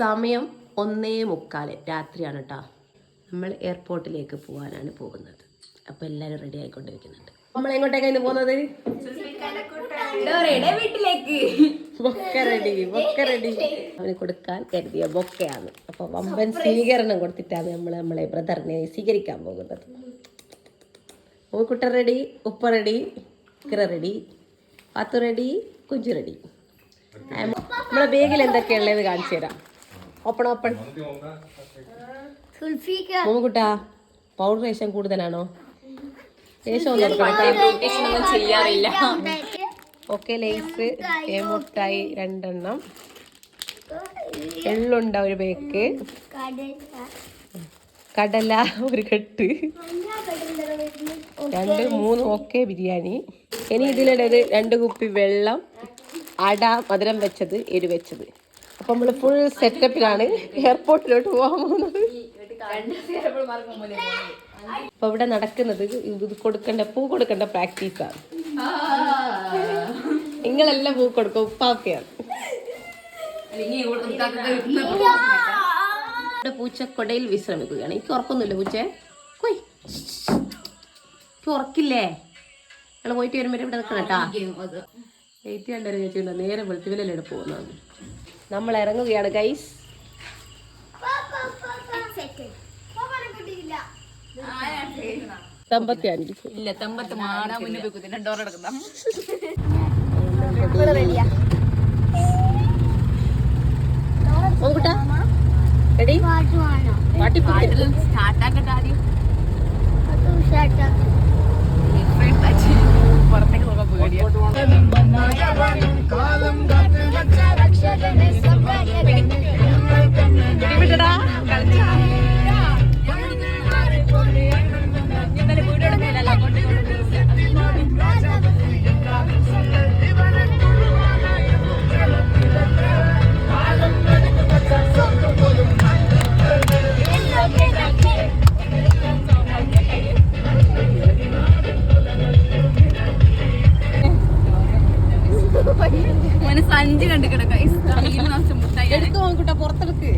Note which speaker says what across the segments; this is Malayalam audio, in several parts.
Speaker 1: സമയം ഒന്നേ മുക്കാൽ രാത്രിയാണ് കേട്ടോ നമ്മൾ എയർപോർട്ടിലേക്ക് പോകാനാണ് പോകുന്നത്. അപ്പോൾ എല്ലാവരും റെഡി ആയിക്കൊണ്ടിരിക്കുന്നുണ്ട്. നമ്മൾ എങ്ങോട്ടേക്കാണ് ഇന്ന് പോകുന്നത്?
Speaker 2: വീട്ടിലേക്ക്.
Speaker 1: ബൊക്ക റെഡി ബൊക്ക റെഡി അവന് കൊടുക്കാൻ കരുതിയ ബൊക്കയാണ്. അപ്പൊ വമ്പൻ സ്വീകരണം കൊടുത്തിട്ടാണ് നമ്മൾ നമ്മളെ ബ്രദറിനെ സ്വീകരിക്കാൻ പോകുന്നത്. കുട്ട റെഡി ഉപ്പ ready കിറ ready Pathu ready Kunju ready നമ്മളെ ബാഗിൽ എന്തൊക്കെയുള്ളത് കാണിച്ചു തരാം. Open open. മോമുകുട്ടാ പൗഡർ ശേഷം കൂടുതലാണോ? ഒന്ന് കൊടുക്കണം
Speaker 2: ചെയ്യാറില്ല.
Speaker 1: ഓക്കെ ലേസ് മുട്ടായി രണ്ടെണ്ണം. എള്ളുണ്ട ഒരു ബേക്ക്. കടല. ഒരു കെട്ട്. രണ്ട് മൂന്ന് ഓക്കെ ബിരിയാണി. ഇനി ഇതിലിടത് രണ്ട് കുപ്പി വെള്ളം അട മധുരം വെച്ചത് എരി വെച്ചത്. അപ്പൊ നമ്മൾ ഫുൾ സെറ്റപ്പിലാണ് എയർപോർട്ടിലോട്ട് പോകാൻ പോകുന്നത്. അപ്പൊ ഇവിടെ നടക്കുന്നത് ഇത് കൊടുക്കേണ്ട പൂ കൊടുക്കേണ്ട പ്രാക്ടീസാണ് നിങ്ങളെല്ലാം പൂ കൊടുക്കും ഉപ്പാക്കയാണ്. ഇവിടെ പൂച്ച കൊടയിൽ വിശ്രമിക്കുകയാണ്. എനിക്ക് ഉറക്കൊന്നുമില്ല പൂച്ച. ഉറക്കില്ലേ? ഞങ്ങൾ പോയിട്ട് വരുമ്പോൾ ഇവിടെ നിൽക്കണം കേട്ടാ. എയ്റ്റ് ഹൺഡ്രഡ് വെച്ചിട്ടുണ്ടോ നേരെ വെളുത്തുവിലല്ലേ പോകുന്നത്. നമ്മൾ ഇറങ്ങുകയാണ് ഗൈസ് തമ്പത്തി അഞ്ച്
Speaker 2: ഇല്ല തമ്പത്ത് മാണാ മുന്നേ പോയി കുത്തി രണ്ടോറ എടുക്കുന്ന.
Speaker 1: നോക്കട്ടാ റെഡി പാട്ടി
Speaker 2: സ്റ്റാർട്ടാക്കട്ടെ ആദ്യം. പുറത്തേക്ക് മോനെ സഞ്ചി കണ്ടു കിടക്കാം. മുട്ടായി
Speaker 1: എടുത്തു നോക്കട്ടെ പുറത്തെടുക്ക്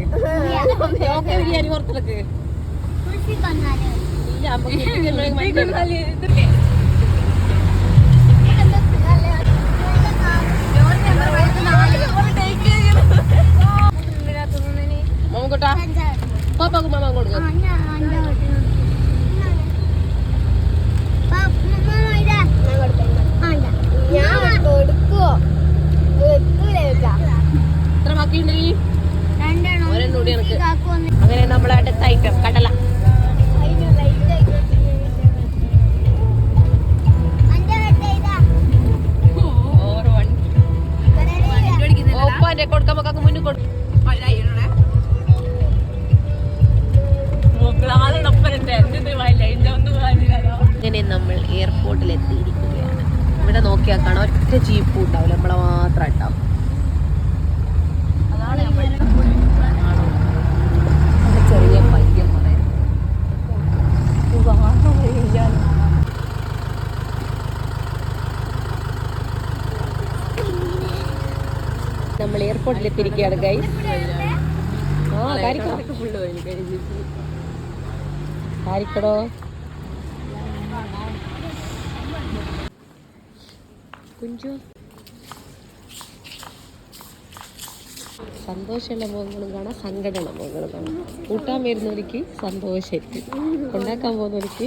Speaker 1: ഓക്കെ ബിരിയാണി പുറത്തെടുക്ക് ഇല്ല അപ്പൊ കിട്ടിയിട്ടുണ്ടെങ്കിൽ മറ്റേ മോമക്കുട്ടാ പാപ്പാക്കും മാമാ കൊടുക്കും എയർപോർട്ടിൽ എത്തിയിരിക്കുകയാണ് ഇവിടെ നോക്കിയാൽ കാണാം ഒറ്റ ജീപ്പും ഉണ്ടാവില്ല നമ്മളെ മാത്രം ഉണ്ടാവും. അവിടെ. ചെറിയ പയ്യൻ പറയാം നമ്മൾ എയർപോർട്ടിൽ എത്തിയിരിക്കുകയാണ് ഗൈസ് ആ കുഞ്ചു. സന്തോഷമുള്ള മുഖങ്ങളും കാണാം സങ്കടമുള്ള മുഖങ്ങളും കാണാം. കൂട്ടാൻ വരുന്നവർക്ക് സന്തോഷമായിരിക്കും. ഉണ്ടാക്കാൻ പോകുന്നവർക്ക്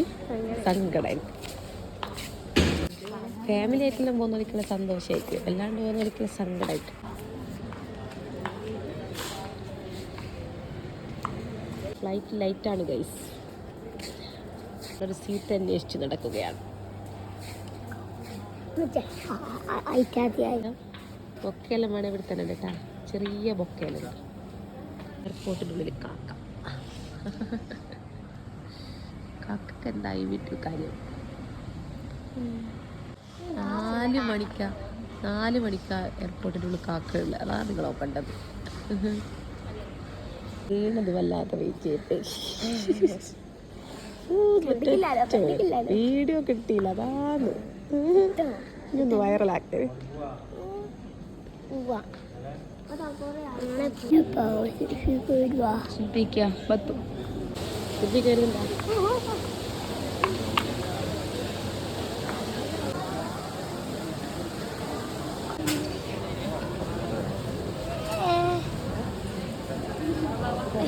Speaker 1: സങ്കടമായിരിക്കും. ഫാമിലി ആയിട്ടെല്ലാം പോകുന്നവർക്കുള്ള സന്തോഷമായിരിക്കും. അല്ലാണ്ട് പോകുന്നവർക്കുള്ള സങ്കടമായിരിക്കും. ഫ്ലൈറ്റ് ലൈറ്റാണ് ഗൈസ് ഒരു സീറ്റ് അന്വേഷിച്ച് നടക്കുകയാണ്. ബൊക്കയെല്ലാം വേണം ഇവിടെ തന്നെ കേട്ടാ ചെറിയ ബൊക്കയെല്ലാം എയർപോർട്ടിന്റെ ഉള്ളിൽ കാക്ക കാക്കക്ക് എന്തായി വീട്ടിൽ കാര്യം നാല് മണിക്കാ നാല് മണിക്കാ എയർപോർട്ടിന്റെ ഉള്ളിൽ കാക്കയുള്ളത് അതാണ് നിങ്ങൾ നോക്കേണ്ടത് വീണത് വല്ലാതെ വെയിറ്റ് ചെയ്തിട്ട് വീഡിയോ കിട്ടിയില്ല അതാണ് ಇನ್ನು ವೈರಲ್ ಆಗ್ತೇವೆ
Speaker 2: ಸಿದ್ದಿಕ್ಯಾ ಬತ್ತು
Speaker 1: ಸಿದ್ದಿಕೇರಿಂದ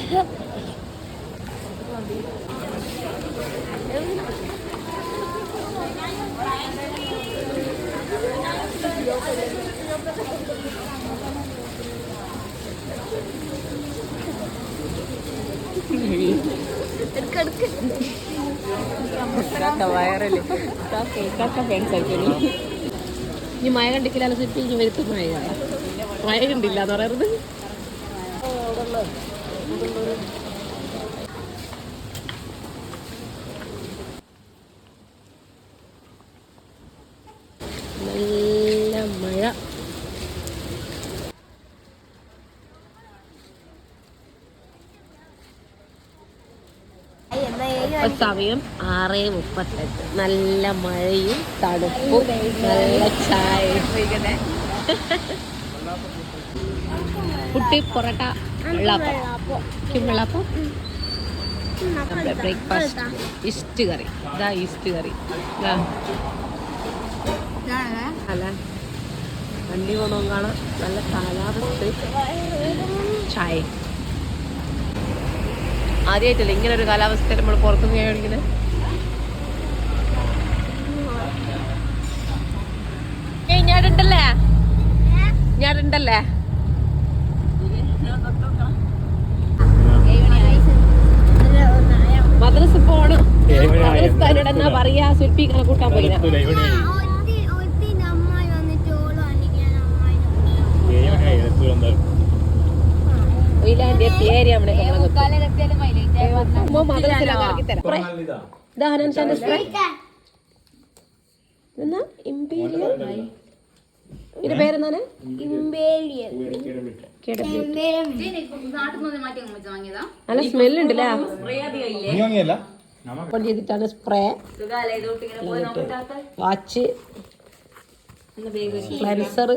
Speaker 1: Yeah. ആയിക്കോളൂ ഇനി. മഴ കണ്ടിക്കില്ല സിപ്പി ഇനി വരുത്ത മഴ. മഴ കണ്ടില്ല എന്ന് പറയുന്നത് നല്ല മഴ ഇപ്പൊ സമയം ആറ് മുപ്പത്തെട്ട്. നല്ല മഴയും തണുപ്പും നല്ല ചായ കുട്ടി പൊറോട്ട വെള്ളാപ്പം. വെള്ളാപ്പം? നമ്മുടെ ബ്രേക്ക്ഫാസ്റ്റ് ഈസ്റ്റ് കറി. ഇതാ ഈസ്റ്റ് കറി. അല്ല. വണ്ടി പോണോ കാണാം നല്ല കാലാവസ്ഥ ചായ. ആദ്യമായിട്ടല്ലേ ഇങ്ങനെ ഒരു കാലാവസ്ഥയിൽ നമ്മൾ പുറത്തുനിന്ന് കഴിക്കുന്നത് ഞാനുണ്ടല്ലേ മദ്രസ പോണം മദ്രസ്ഥാനോട് എന്നാ പറയാ? ശില്പികളെ കൂട്ടാൻ പോയില്ല. ഒയിലാന്റെ പേര് നമ്മളെ മദ്രസിലാക്കി തരാം ഇതാ. ഹനാൻഷാന്റെ സ്പ്രേ? എന്നാ ഇമ്പീരിയൽ ഇതിന്റെ പേരെന്താണ്. നല്ല സ്മെല്ല് ഉണ്ടല്ലേ ചെയ്തിട്ടാണ് സ്പ്രേ. Watch cleanser.